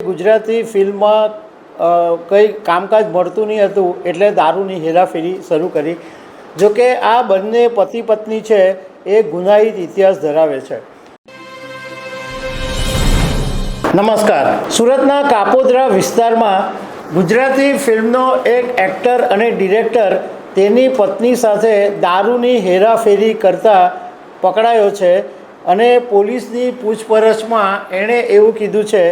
ગુજરાતી ફિલ્મમાં કંઈ કામકાજ મળતું નહીં હતું એટલે દારૂની હેરાફેરી શરૂ કરી. જોકે આ બંને પતિ પત્ની છે એ ગુનાહિત ઇતિહાસ ધરાવે છે. નમસ્કાર. સુરતના કાપોદ્રા વિસ્તારમાં ગુજરાતી ફિલ્મનો એક એક્ટર અને ડિરેક્ટર તેની પત્ની સાથે દારૂની હેરાફેરી કરતા પકડાયો છે અને પોલીસની પૂછપરછમાં એણે એવું કીધું છે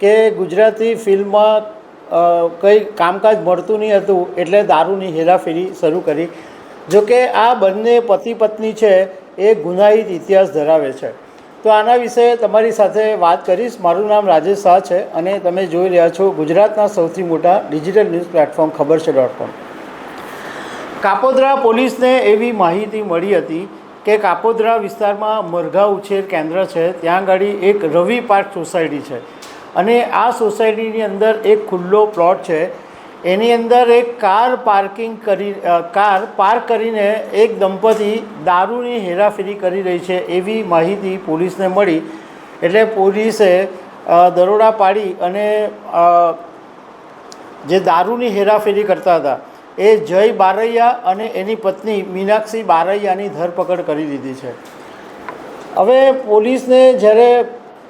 કે ગુજરાતી ફિલ્મમાં કંઈ કામકાજ મળતું નહીં હતું એટલે દારૂની હેરાફેરી શરૂ કરી. જોકે આ બંને પતિ પત્ની છે એ ગુનાહિત ઇતિહાસ ધરાવે છે. તો આના વિશે તમારી સાથે વાત કરીશ. મારું નામ રાજેશ શાહ છે અને તમે જોઈ રહ્યા છો ગુજરાતના સૌથી મોટા ડિજિટલ ન્યૂઝ પ્લેટફોર્મ ખબર છે ડોટ કોમ. કાપોદ્રા પોલીસને એવી માહિતી મળી હતી કે કાપોદ્રા વિસ્તારમાં મરઘા ઉછેર કેન્દ્ર છે. ત્યાં આગળ એક રવિ પાર્ક સોસાયટી છે. અને આ સોસાયટીની અંદર એક ખુલ્લો પ્લોટ છે. એની અંદર એક કાર પાર્કિંગ કરી કાર પાર્ક કરીને એક દંપતી દારૂની હેરાફેરી કરી રહી છે એવી માહિતી પોલીસને મળી. એટલે પોલીસે દરોડા પાડી અને જે દારૂની હેરાફેરી કરતા હતા એ જય બારૈયા અને એની પત્ની મીનાક્ષી બારૈયાની ધરપકડ કરી દીધી છે. હવે પોલીસને જ્યારે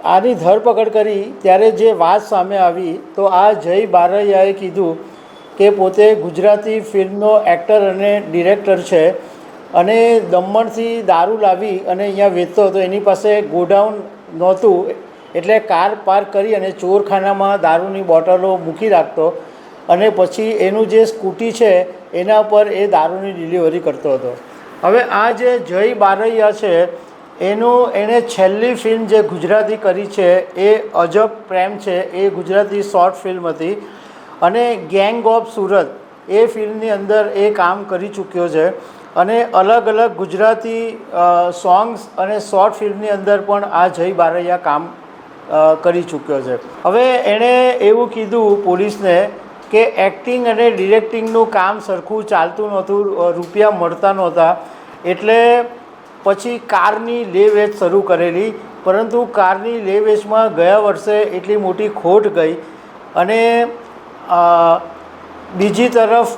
આની ધરપકડ કરી ત્યારે જે વાત સામે આવી, તો આ જય બારૈયાએ કીધું કે પોતે ગુજરાતી ફિલ્મનો એક્ટર અને ડિરેક્ટર છે અને દમણથી દારૂ લાવી અને અહીંયા વેચતો હતો. એની પાસે ગોડાઉન નહોતું, એટલે કાર પાર્ક કરી અને ચોરખાનામાં દારૂની બોટલો મૂકી રાખતો અને પછી એનું જે સ્કૂટી છે, એના પર એ દારૂની ડિલિવરી કરતો હતો. હવે આ જે જય બારૈયા છે એનું એણે છેલ્લી ફિલ્મ જે ગુજરાતી કરી છે, એ અજબ પ્રેમ છે, એ ગુજરાતી શોર્ટ ફિલ્મ હતી. અને ગેંગ ઓફ સુરત એ ફિલ્મની અંદર એ કામ કરી ચૂક્યો છે. અને અલગ અલગ ગુજરાતી સોંગ્સ અને શોર્ટ ફિલ્મની અંદર પણ આ જય બારૈયા કામ કરી ચૂક્યો છે. હવે એણે એવું કીધું પોલીસને કે એક્ટિંગ અને ડિરેક્ટિંગનું કામ સરખું ચાલતું નહોતું રૂપિયા મળતા નહોતા. એટલે પછી કારની લે વેચ શરૂ કરેલી. પરંતુ કારની લે વેચમાં ગયા વર્ષે એટલી મોટી ખોટ ગઈ અને બીજી તરફ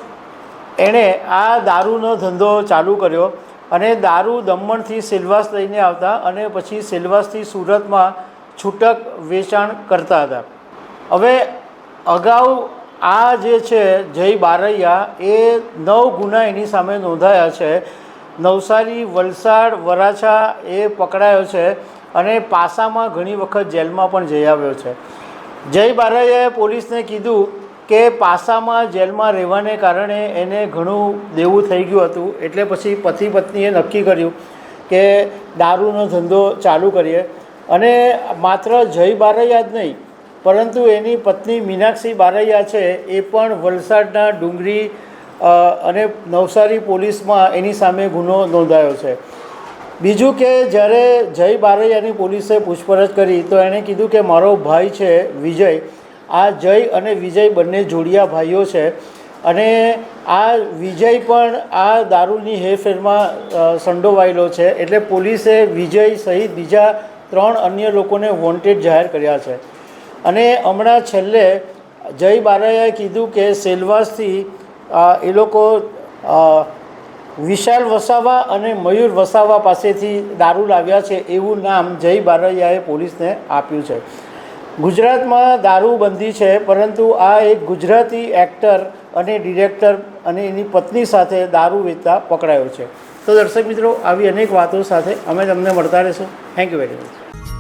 એણે આ દારૂનો ધંધો ચાલુ કર્યો અને દારૂ દમણથી સેલવાસ લઈને આવતા અને પછી સેલવાસથી સુરતમાં છૂટક વેચાણ કરતા હતા. હવે અગાઉ આ જે છે જય બારૈયા એ નવ ગુના એની સામે નોંધાયા છે. નવસારી વલસાડ વરાછા એ પકડાયો છે અને પાસામાં ઘણી વખત જેલમાં પણ જઈ આવ્યો છે. જય બારાયાએ પોલીસને કીધું કે પાસામાં જેલમાં રહેવાને કારણે એને ઘણું દેવું થઈ ગયું હતું. એટલે પછી પતિ પત્નીએ નક્કી કર્યું કે દારૂનો ધંધો ચાલુ કરીએ. અને માત્ર જય બારૈયા જ નહીં પરંતુ એની પત્ની મીનાક્ષી બારૈયા છે એ પણ વલસાડના ડુંગરી અ, અને નવસારી પોલીસમાં એની સામે ગુનો નોંધાયો છે. બીજું કે જ્યારે જય બારૈયાની પોલીસે પૂછપરછ કરી, તો એણે કીધું કે મારો ભાઈ છે વિજય. આ જય અને વિજય બંને જોડિયા ભાઈઓ છે. અને આ વિજય પણ આ દારૂની હેરફેરમાં સંડોવાયેલો છે. એટલે પોલીસે વિજય સહિત બીજા ત્રણ અન્ય લોકોને વોન્ટેડ જાહેર કર્યા છે. અને હમણાં છેલ્લે જય બારૈયાએ કીધું કે સેલવાસથી એ લોકો વિશાલ વસાવા અને મયુર વસાવા પાસેથી દારૂ લાવ્યા છે એવું નામ જય બારૈયાએ પોલીસને આપ્યું છે. ગુજરાતમાં દારૂબંધી છે, પરંતુ આ એક ગુજરાતી એક્ટર અને ડિરેક્ટર અને એની પત્ની સાથે દારૂ વેચતા પકડાયો છે. તો દર્શક મિત્રો, આવી અનેક વાતો સાથે અમે તમને મળતા રહીશું. Thank you very much